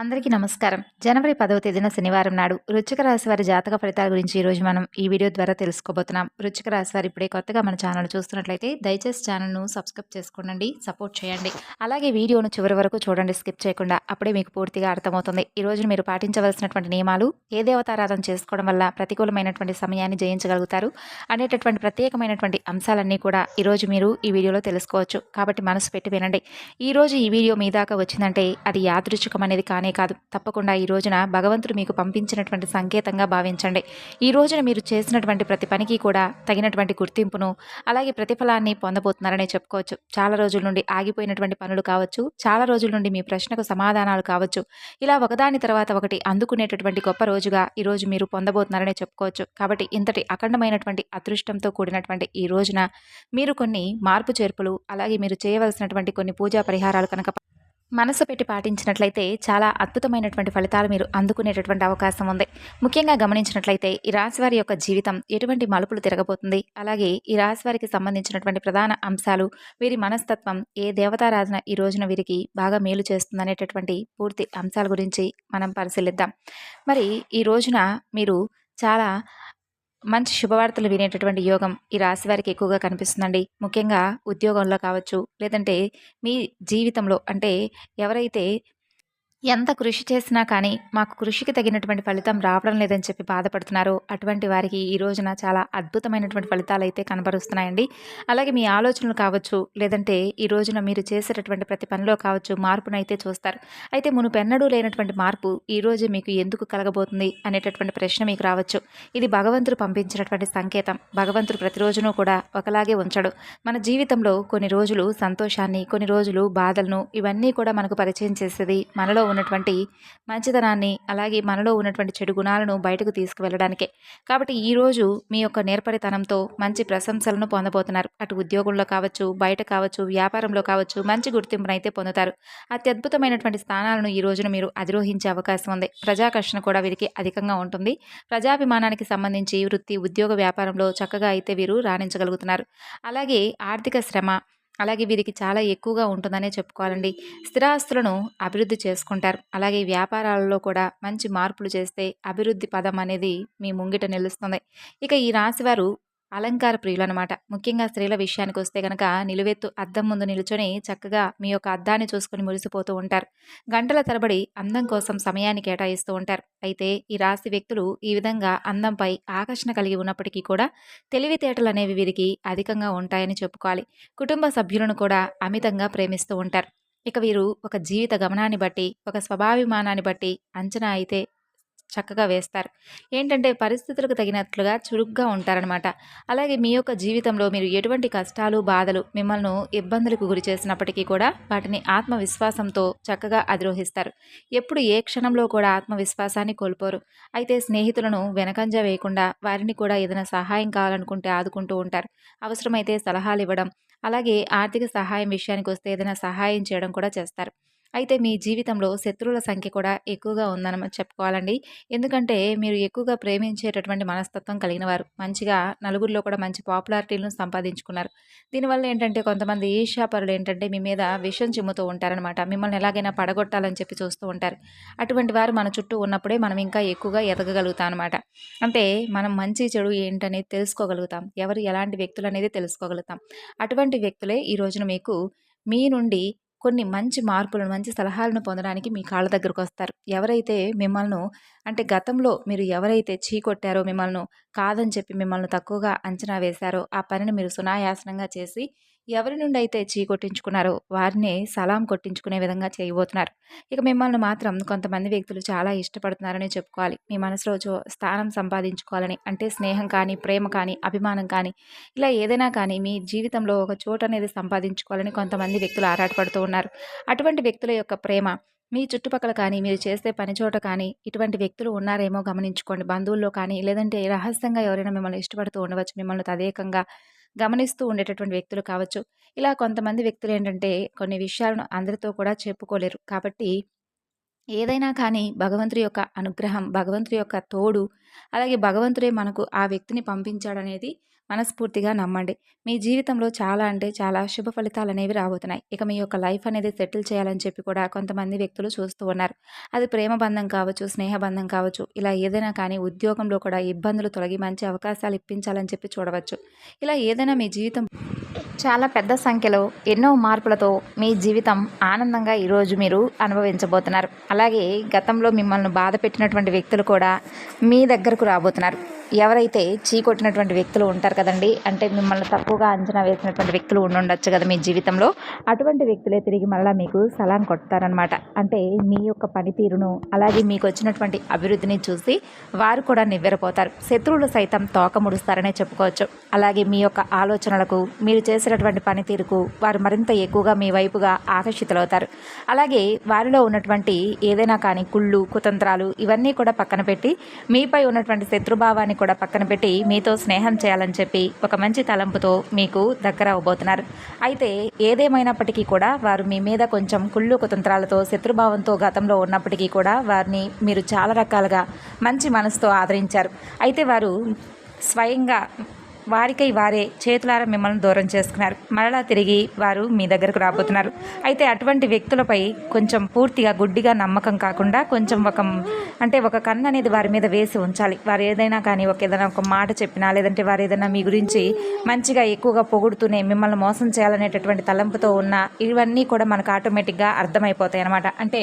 అందరికీ నమస్కారం. జనవరి పదవ తేదీన శనివారం నాడు వృచ్చిక రాశి వారి జాతక ఫలితాల గురించి ఈరోజు మనం ఈ వీడియో ద్వారా తెలుసుకోబోతున్నాం. వృచ్చిక రాశి వారు ఇప్పుడే కొత్తగా మన ఛానల్ చూస్తున్నట్లయితే దయచేసి ఛానల్ను సబ్స్క్రైబ్ చేసుకోండి సపోర్ట్ చేయండి. అలాగే వీడియోను చివరి వరకు చూడండి స్కిప్ చేయకుండా అప్పుడే మీకు పూర్తిగా అర్థమవుతుంది. ఈ రోజు మీరు పాటించవలసినటువంటి నియమాలు ఏ దేవతారాధన చేసుకోవడం వల్ల ప్రతికూలమైనటువంటి సమయాన్ని జయించగలుగుతారు అనేటటువంటి ప్రత్యేకమైనటువంటి అంశాలన్నీ కూడా ఈరోజు మీరు ఈ వీడియోలో తెలుసుకోవచ్చు. కాబట్టి మనసు పెట్టి వినండి. ఈ రోజు ఈ వీడియో మీ దాకా వచ్చిందంటే అది యాదృచ్ఛికం అనేది కానీ అనే కాదు. తప్పకుండా ఈ రోజున భగవంతుడు మీకు పంపించినటువంటి సంకేతంగా భావించండి. ఈ రోజున మీరు చేసినటువంటి ప్రతి పనికి కూడా తగినటువంటి గుర్తింపును అలాగే ప్రతిఫలాన్ని పొందబోతున్నారనే చెప్పుకోవచ్చు. చాలా రోజుల నుండి ఆగిపోయినటువంటి పనులు కావచ్చు చాలా రోజుల నుండి మీ ప్రశ్నకు సమాధానాలు కావచ్చు. ఇలా ఒకదాని తర్వాత ఒకటి అందుకునేటటువంటి గొప్ప రోజుగా ఈరోజు మీరు పొందబోతున్నారనే చెప్పుకోవచ్చు. కాబట్టి ఇంతటి అఖండమైనటువంటి అదృష్టంతో కూడినటువంటి ఈ రోజున మీరు కొన్ని మార్పు చేర్పులు అలాగే మీరు చేయవలసినటువంటి కొన్ని పూజా పరిహారాలు కనుక మనసు పెట్టి పాటించినట్లయితే చాలా అద్భుతమైనటువంటి ఫలితాలు మీరు అందుకునేటటువంటి అవకాశం ఉంది. ముఖ్యంగా గమనించినట్లయితే ఈ రాశివారి యొక్క జీవితం ఎటువంటి మలుపులు తిరగబోతుంది? అలాగే ఈ రాశివారికి సంబంధించినటువంటి ప్రధాన అంశాలు వీరి మనస్తత్వం ఏ దేవతారాధన ఈ రోజున వీరికి బాగా మేలు చేస్తుందనేటటువంటి పూర్తి అంశాల గురించి మనం పరిశీలిద్దాం. మరి ఈ రోజున మీరు చాలా మంచి శుభవార్తలు వినేటటువంటి యోగం ఈ రాశి వారికి ఎక్కువగా కనిపిస్తుందండి. ముఖ్యంగా ఉద్యోగంలో కావచ్చు లేదంటే మీ జీవితంలో అంటే ఎవరైతే ఎంత కృషి చేసినా కానీ మాకు కృషికి తగినటువంటి ఫలితం రావడం లేదని చెప్పి బాధపడుతున్నారో. అటువంటి వారికి ఈ రోజున చాలా అద్భుతమైనటువంటి ఫలితాలు అయితే కనబరుస్తున్నాయండి. అలాగే మీ ఆలోచనలు కావచ్చు లేదంటే ఈ రోజున మీరు చేసేటటువంటి ప్రతి పనిలో కావచ్చు మార్పునైతే చూస్తారు. అయితే మునుపెన్నడూ లేనటువంటి మార్పు ఈ రోజు మీకు ఎందుకు కలగబోతుంది అనేటటువంటి ప్రశ్న మీకు రావచ్చు. ఇది భగవంతుడు పంపించినటువంటి సంకేతం. భగవంతుడు ప్రతిరోజును కూడా ఒకలాగే ఉంచడు. మన జీవితంలో కొన్ని రోజులు సంతోషాన్ని కొన్ని రోజులు బాధలను ఇవన్నీ కూడా మనకు పరిచయం చేసేది మనలో ఉన్నటువంటి మంచితనాన్ని అలాగే మనలో ఉన్నటువంటి చెడు గుణాలను బయటకు తీసుకువెళ్ళడానికే. కాబట్టి ఈరోజు మీ యొక్క నేర్పరితనంతో మంచి ప్రశంసలను పొందబోతున్నారు. అటు ఉద్యోగంలో కావచ్చు బయట కావచ్చు వ్యాపారంలో కావచ్చు మంచి గుర్తింపునైతే పొందుతారు. అత్యద్భుతమైనటువంటి స్థానాలను ఈ రోజున మీరు అధిరోహించే అవకాశం ఉంది. ప్రజాకర్షణ కూడా వీరికి అధికంగా ఉంటుంది. ప్రజాభిమానానికి సంబంధించి వృత్తి ఉద్యోగ వ్యాపారంలో చక్కగా అయితే వీరు రాణించగలుగుతున్నారు. అలాగే ఆర్థిక శ్రమ అలాగే వీరికి చాలా ఎక్కువగా ఉంటుందనే చెప్పుకోవాలండి. స్థిరాస్తులను అభివృద్ధి చేసుకుంటారు. అలాగే వ్యాపారాలలో కూడా మంచి మార్పులు చేస్తే అభివృద్ధి పదం అనేది మీ ముంగిట నిలుస్తుంది. ఇక ఈ రాశివారు అలంకార ప్రియులు అనమాట ముఖ్యంగా స్త్రీల విషయానికి వస్తే కనుక నిలువెత్తు అద్దం ముందు నిలుచొని చక్కగా మీ యొక్క అద్దాన్ని చూసుకొని మురిసిపోతూ ఉంటారు. గంటల తరబడి అందం కోసం సమయాన్ని కేటాయిస్తూ ఉంటారు. అయితే ఈ రాశి వ్యక్తులు ఈ విధంగా అందంపై ఆకర్షణ కలిగి ఉన్నప్పటికీ కూడా తెలివితేటలు అనేవి వీరికి అధికంగా ఉంటాయని చెప్పుకోవాలి. కుటుంబ సభ్యులను కూడా అమితంగా ప్రేమిస్తూ ఉంటారు. ఇక వీరు ఒక జీవిత గమనాన్ని బట్టి ఒక స్వభావిమానాన్ని బట్టి అంచనా అయితే చక్కగా వేస్తారు. ఏంటంటే పరిస్థితులకు తగినట్లుగా చురుగ్గా ఉంటారనమాట అలాగే మీ యొక్క జీవితంలో మీరు ఎటువంటి కష్టాలు బాధలు మిమ్మల్ని ఇబ్బందులకు గురి చేసినప్పటికీ కూడా వాటిని ఆత్మవిశ్వాసంతో చక్కగా అధిరోహిస్తారు. ఎప్పుడు ఏ క్షణంలో కూడా ఆత్మవిశ్వాసాన్ని కోల్పోరు. అయితే స్నేహితులను వెనకంజ వేయకుండా వారిని కూడా ఏదైనా సహాయం కావాలనుకుంటే ఆదుకుంటూ ఉంటారు. అవసరమైతే సలహాలు ఇవ్వడం అలాగే ఆర్థిక సహాయం విషయానికి వస్తే ఏదైనా సహాయం చేయడం కూడా చేస్తారు. అయితే మీ జీవితంలో శత్రువుల సంఖ్య కూడా ఎక్కువగా ఉందని చెప్పుకోవాలండి. ఎందుకంటే మీరు ఎక్కువగా ప్రేమించేటటువంటి మనస్తత్వం కలిగిన వారు. మంచిగా నలుగురిలో కూడా మంచి పాపులారిటీలను సంపాదించుకున్నారు. దీనివల్ల ఏంటంటే కొంతమంది ఈర్ష్యాపరులు ఏంటంటే మీ మీద విషం చిమ్ముతూ ఉంటారనమాట. మిమ్మల్ని ఎలాగైనా పడగొట్టాలని చెప్పి చూస్తూ ఉంటారు. అటువంటి వారు మన చుట్టూ ఉన్నప్పుడే మనం ఇంకా ఎక్కువగా ఎదగగలుగుతాం అనమాట అంటే మనం మంచి చెడు ఏంటనేది తెలుసుకోగలుగుతాం. ఎవరు ఎలాంటి వ్యక్తులు అనేది తెలుసుకోగలుగుతాం. అటువంటి వ్యక్తులే ఈ రోజున మీకు మీ నుండి కొన్ని మంచి మార్పులను మంచి సలహాలను పొందడానికి మీ కాళ్ళ దగ్గరకు వస్తారు. ఎవరైతే మిమ్మల్ని అంటే గతంలో మీరు ఎవరైతే చీకొట్టారో మిమ్మల్ని కాదని చెప్పి మిమ్మల్ని తక్కువగా అంచనా వేశారో ఆ పనిని మీరు సునాయాసనంగా చేసి ఎవరి నుండి అయితే చీ కొట్టించుకున్నారో వారిని సలాం కొట్టించుకునే విధంగా చేయబోతున్నారు. ఇక మిమ్మల్ని మాత్రం కొంతమంది వ్యక్తులు చాలా ఇష్టపడుతున్నారని చెప్పుకోవాలి. మీ మనసులో స్థానం సంపాదించుకోవాలని అంటే స్నేహం కానీ ప్రేమ కానీ అభిమానం కానీ ఇలా ఏదైనా కానీ మీ జీవితంలో ఒక చోటు అనేది సంపాదించుకోవాలని కొంతమంది వ్యక్తులు ఆరాటపడుతూ ఉన్నారు. అటువంటి వ్యక్తుల యొక్క ప్రేమ మీ చుట్టుపక్కల కానీ మీరు చేసే పని చోట కానీ ఇటువంటి వ్యక్తులు ఉన్నారేమో గమనించుకోండి. బంధువుల్లో కానీ లేదంటే రహస్యంగా ఎవరైనా మిమ్మల్ని ఇష్టపడుతూ ఉండవచ్చు. మిమ్మల్ని తదేకంగా గమనిస్తూ ఉండేటటువంటి వ్యక్తులు కావచ్చు. ఇలా కొంతమంది వ్యక్తులు ఏంటంటే కొన్ని విషయాలను అందరితో కూడా చెప్పుకోలేరు. కాబట్టి ఏదైనా కానీ భగవంతుడి యొక్క అనుగ్రహం భగవంతుడి యొక్క తోడు అలాగే భగవంతుడే మనకు ఆ వ్యక్తిని పంపించాడనేది మనస్ఫూర్తిగా నమ్మండి. మీ జీవితంలో చాలా అంటే చాలా శుభ ఫలితాలు అనేవి రాబోతున్నాయి. ఇక మీ యొక్క లైఫ్ అనేది సెటిల్ చేయాలని చెప్పి కూడా కొంతమంది వ్యక్తులు చూస్తూ ఉన్నారు. అది ప్రేమ బంధం కావచ్చు స్నేహ బంధం కావచ్చు ఇలా ఏదైనా కానీ ఉద్యోగంలో కూడా ఇబ్బందులు తొలగి మంచి అవకాశాలు ఇప్పించాలని చెప్పి చూడవచ్చు. ఇలా ఏదైనా మీ జీవితం చాలా పెద్ద సంఖ్యలో ఎన్నో మార్పులతో మీ జీవితం ఆనందంగా ఈరోజు మీరు అనుభవించబోతున్నారు. అలాగే గతంలో మిమ్మల్ని బాధ పెట్టినటువంటి వ్యక్తులు కూడా మీ దగ్గరకు రాబోతున్నారు. ఎవరైతే చీకొట్టినటువంటి వ్యక్తులు ఉంటారు కదండి అంటే మిమ్మల్ని తక్కువగా అంచనా వేసినటువంటి వ్యక్తులు ఉండొచ్చు కదా మీ జీవితంలో. అటువంటి వ్యక్తులే తిరిగి మళ్ళీ మీకు సలాం కొడతారనమాట అంటే మీ యొక్క పనితీరును అలాగే మీకు వచ్చినటువంటి అభివృద్ధిని చూసి వారు కూడా నివ్వెరపోతారు. శత్రువులు సైతం తోక ముడుస్తారనే చెప్పుకోవచ్చు. అలాగే మీ యొక్క ఆలోచనలకు మీరు చేసినటువంటి పనితీరుకు వారు మరింత ఎక్కువగా మీ వైపుగా ఆకర్షితులవుతారు. అలాగే వారిలో ఉన్నటువంటి ఏదైనా కానీ కుళ్ళు కుతంత్రాలు ఇవన్నీ కూడా పక్కన పెట్టి మీపై ఉన్నటువంటి శత్రుభావాన్ని కూడా పక్కన పెట్టి మీతో స్నేహం చేయాలని చెప్పి ఒక మంచి తలంపుతో మీకు దగ్గర అవబోతున్నారు. అయితే ఏదేమైనప్పటికీ కూడా వారు మీ మీద కొంచెం కుళ్ళు కుతంత్రాలతో శత్రుభావంతో గతంలో ఉన్నప్పటికీ కూడా వారిని మీరు చాలా రకాలుగా మంచి మనసుతో ఆదరించారు. అయితే వారు స్వయంగా వారికై వారే చేతులారా మిమ్మల్ని దూరం చేసుకున్నారు. మరలా తిరిగి వారు మీ దగ్గరకు రాబోతున్నారు. అయితే అటువంటి వ్యక్తులపై కొంచెం పూర్తిగా గుడ్డిగా నమ్మకం కాకుండా కొంచెం ఒక అంటే ఒక కన్ను అనేది వారి మీద వేసి ఉంచాలి. వారు ఏదైనా కానీ ఒక ఏదైనా ఒక మాట చెప్పినా లేదంటే వారు ఏదైనా మీ గురించి మంచిగా ఎక్కువగా పొగుడుతూనే మిమ్మల్ని మోసం చేయాలనేటటువంటి తలంపుతో ఉన్న ఇవన్నీ కూడా మనకు ఆటోమేటిక్గా అర్థమైపోతాయి అనమాట అంటే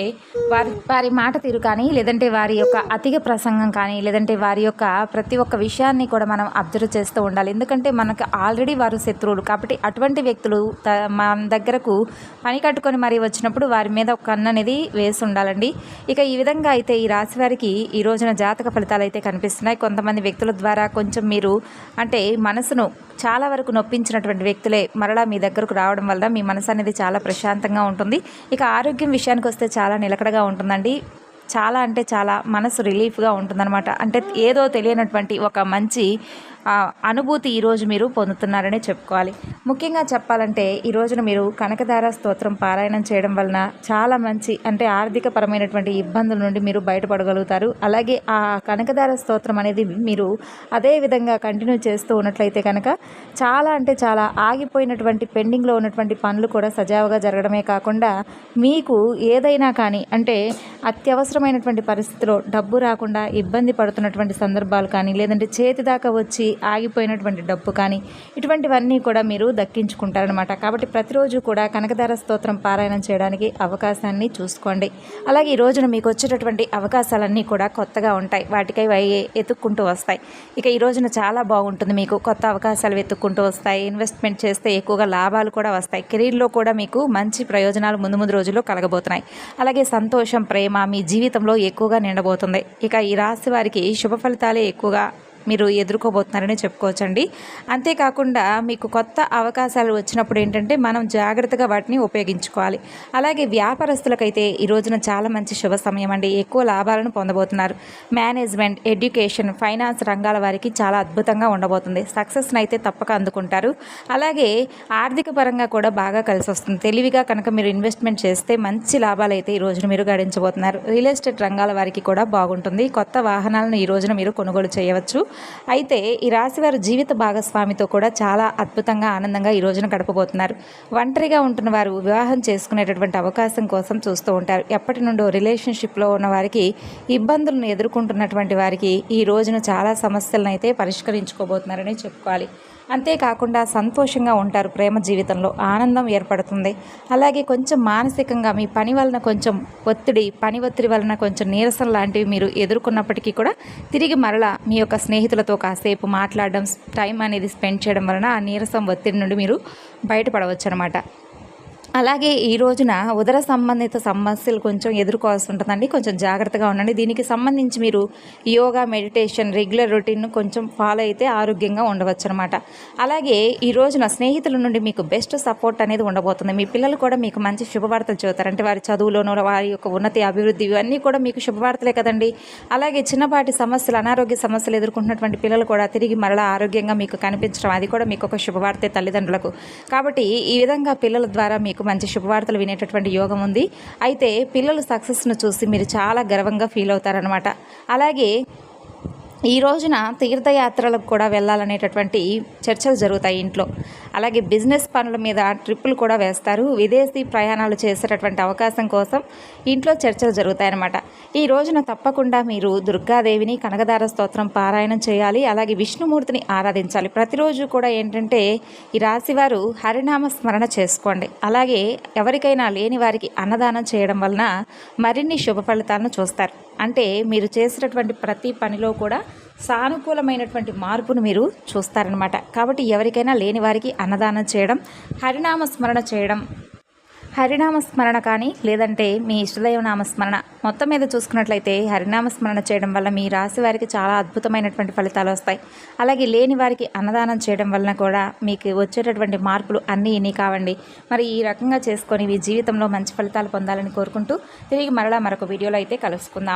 వారి వారి మాట తీరు కానీ లేదంటే వారి యొక్క అతిగా ప్రసంగం కానీ లేదంటే వారి యొక్క ప్రతి ఒక్క విషయాన్ని కూడా మనం అబ్జర్వ్ చేస్తూ ఉండాలి. ఎందుకంటే మనకు ఆల్రెడీ వారు శత్రువులు. కాబట్టి అటువంటి వ్యక్తులు త మన దగ్గరకు పని కట్టుకొని మరీ వచ్చినప్పుడు వారి మీద ఒక కన్ను అనేది వేసి ఉండాలండి. ఇక ఈ విధంగా అయితే ఈ రాశి వారికి ఈ రోజున జాతక ఫలితాలు అయితే కనిపిస్తున్నాయి. కొంతమంది వ్యక్తుల ద్వారా కొంచెం మీరు అంటే మనసును చాలా వరకు నొప్పించినటువంటి వ్యక్తులే మరలా మీ దగ్గరకు రావడం వల్ల మీ మనసు అనేది చాలా ప్రశాంతంగా ఉంటుంది. ఇక ఆరోగ్యం విషయానికి వస్తే చాలా నిలకడగా ఉంటుందండి. చాలా అంటే చాలా మనసు రిలీఫ్గా ఉంటుందన్నమాట. అంటే ఏదో తెలియనటువంటి ఒక మంచి అనుభూతి ఈరోజు మీరు పొందుతున్నారనే చెప్పుకోవాలి. ముఖ్యంగా చెప్పాలంటే ఈ రోజున మీరు కనకదార స్తోత్రం పారాయణం చేయడం వలన చాలా మంచి అంటే ఆర్థికపరమైనటువంటి ఇబ్బందుల నుండి మీరు బయటపడగలుగుతారు. అలాగే ఆ కనకదార స్తోత్రం అనేది మీరు అదే విధంగా కంటిన్యూ చేస్తూ ఉన్నట్లయితే కనుక చాలా అంటే చాలా ఆగిపోయినటువంటి పెండింగ్లో ఉన్నటువంటి పనులు కూడా సజావుగా జరగడమే కాకుండా మీకు ఏదైనా కానీ అంటే అత్యవసరమైనటువంటి పరిస్థితిలో డబ్బు రాకుండా ఇబ్బంది పడుతున్నటువంటి సందర్భాలు కానీ లేదంటే చేతి దాకా వచ్చి ఆగిపోయినటువంటి డబ్బు కానీ ఇటువంటివన్నీ కూడా మీరు దక్కించుకుంటారనమాట కాబట్టి ప్రతిరోజు కూడా కనకధార స్తోత్రం పారాయణం చేయడానికి అవకాశాన్ని చూసుకోండి. అలాగే ఈ రోజున మీకు వచ్చేటటువంటి అవకాశాలన్నీ కూడా కొత్తగా ఉంటాయి. వాటికై ఎత్తుక్కుంటూ వస్తాయి. ఇక ఈ రోజున చాలా బాగుంటుంది మీకు కొత్త అవకాశాలు వెతుక్కుంటూ వస్తాయి. ఇన్వెస్ట్మెంట్ చేస్తే ఎక్కువగా లాభాలు కూడా వస్తాయి. కెరీర్లో కూడా మీకు మంచి ప్రయోజనాలు ముందు ముందు రోజుల్లో కలగబోతున్నాయి. అలాగే సంతోషం ప్రేమ మీ జీవితంలో ఎక్కువగా నిండబోతుంది. ఇక ఈ రాశి వారికి శుభ ఫలితాలే ఎక్కువగా మీరు ఎదుర్కోబోతున్నారని చెప్పుకోవచ్చండి. అంతేకాకుండా మీకు కొత్త అవకాశాలు వచ్చినప్పుడు ఏంటంటే మనం జాగ్రత్తగా వాటిని ఉపయోగించుకోవాలి. అలాగే వ్యాపారస్తులకైతే ఈ రోజున చాలా మంచి శుభ సమయం అండి ఎక్కువ లాభాలను పొందబోతున్నారు. మేనేజ్మెంట్ ఎడ్యుకేషన్ ఫైనాన్స్ రంగాల వారికి చాలా అద్భుతంగా ఉండబోతుంది. సక్సెస్ని అయితే తప్పక అందుకుంటారు. అలాగే ఆర్థిక పరంగా కూడా బాగా కలిసి వస్తుంది. తెలివిగా కనుక మీరు ఇన్వెస్ట్మెంట్ చేస్తే మంచి లాభాలు అయితే ఈ రోజున మీరు గడించబోతున్నారు. రియల్ ఎస్టేట్ రంగాల వారికి కూడా బాగుంటుంది. కొత్త వాహనాలను ఈ రోజున మీరు కొనుగోలు చేయవచ్చు. అయితే ఈ రాశివారి జీవిత భాగస్వామితో కూడా చాలా అద్భుతంగా ఆనందంగా ఈ రోజున గడపబోతున్నారు. ఒంటరిగా ఉంటున్న వారు వివాహం చేసుకునేటటువంటి అవకాశం కోసం చూస్తూ ఉంటారు. ఎప్పటి నుండో రిలేషన్షిప్లో ఉన్న వారికి ఇబ్బందులను ఎదుర్కొంటున్నటువంటి వారికి ఈ రోజున చాలా సమస్యలను అయితే పరిష్కరించుకోబోతున్నారని చెప్పుకోవాలి. అంతేకాకుండా సంతోషంగా ఉంటారు ప్రేమ జీవితంలో. ఆనందం ఏర్పడుతుంది. అలాగే కొంచెం మానసికంగా మీ పని వలన కొంచెం ఒత్తిడి పని ఒత్తిడి వలన కొంచెం నీరసం లాంటివి మీరు ఎదుర్కొన్నప్పటికీ కూడా తిరిగి మరలా మీ యొక్క స్నేహితులతో కాసేపు మాట్లాడడం టైం అనేది స్పెండ్ చేయడం వలన ఆ నీరసం ఒత్తిడి నుండి మీరు బయటపడవచ్చు అనమాట అలాగే ఈ రోజున ఉదర సంబంధిత సమస్యలు కొంచెం ఎదుర్కోవాల్సి ఉంటుందండి. కొంచెం జాగ్రత్తగా ఉండండి. దీనికి సంబంధించి మీరు యోగా మెడిటేషన్ రెగ్యులర్ రొటీన్ కొంచెం ఫాలో అయితే ఆరోగ్యంగా ఉండవచ్చు అనమాట అలాగే ఈ రోజున స్నేహితుల నుండి మీకు బెస్ట్ సపోర్ట్ అనేది ఉండబోతుంది. మీ పిల్లలు కూడా మీకు మంచి శుభవార్తలు చెబుతారు అంటే వారి చదువులోనూ వారి యొక్క ఉన్నతి అభివృద్ధి ఇవన్నీ కూడా మీకు శుభవార్తలే కదండి. అలాగే చిన్నపాటి సమస్యలు అనారోగ్య సమస్యలు ఎదుర్కొంటున్నటువంటి పిల్లలు కూడా తిరిగి మరలా ఆరోగ్యంగా మీకు కనిపించడం అది కూడా మీకు ఒక శుభవార్తే తల్లిదండ్రులకు. కాబట్టి ఈ విధంగా పిల్లల ద్వారా మీకు మంచి శుభవార్తలు వినేటటువంటి యోగం ఉంది. అయితే పిల్లలు సక్సెస్ను చూసి మీరు చాలా గర్వంగా ఫీల్ అవుతారనమాట అలాగే ఈ రోజున తీర్థయాత్రలకు కూడా వెళ్ళాలనేటటువంటి చర్చలు జరుగుతాయి ఇంట్లో. అలాగే బిజినెస్ పనుల మీద ట్రిప్పులు కూడా వేస్తారు. విదేశీ ప్రయాణాలు చేసేటటువంటి అవకాశం కోసం ఇంట్లో చర్చలు జరుగుతాయన్నమాట. ఈ రోజున తప్పకుండా మీరు దుర్గాదేవిని కనకదార స్తోత్రం పారాయణం చేయాలి. అలాగే విష్ణుమూర్తిని ఆరాధించాలి. ప్రతిరోజు కూడా ఏంటంటే ఈ రాశివారు హరినామ స్మరణ చేసుకోండి. అలాగే ఎవరికైనా లేని వారికి అన్నదానం చేయడం వలన మరిన్ని శుభ ఫలితాలను చూస్తారు. అంటే మీరు చేసినటువంటి ప్రతి పనిలో కూడా సానుకూలమైనటువంటి మార్పును మీరు చూస్తారనమాట కాబట్టి ఎవరికైనా లేని వారికి అన్నదానం చేయడం హరినామ స్మరణ చేయడం. హరినామ స్మరణ కానీ లేదంటే మీ ఇష్టదైవ నామ స్మరణ మొత్తం మీద చూసుకున్నట్లయితే హరినామ స్మరణ చేయడం వల్ల మీ రాశి వారికి చాలా అద్భుతమైనటువంటి ఫలితాలు వస్తాయి. అలాగే లేని వారికి అన్నదానం చేయడం వలన కూడా మీకు వచ్చేటటువంటి మార్పులు అన్నీ ఇన్ని కావండి. మరి ఈ రకంగా చేసుకొని మీ జీవితంలో మంచి ఫలితాలు పొందాలని కోరుకుంటూ తిరిగి మరలా మరొక వీడియోలో అయితే కలుసుకుందాం.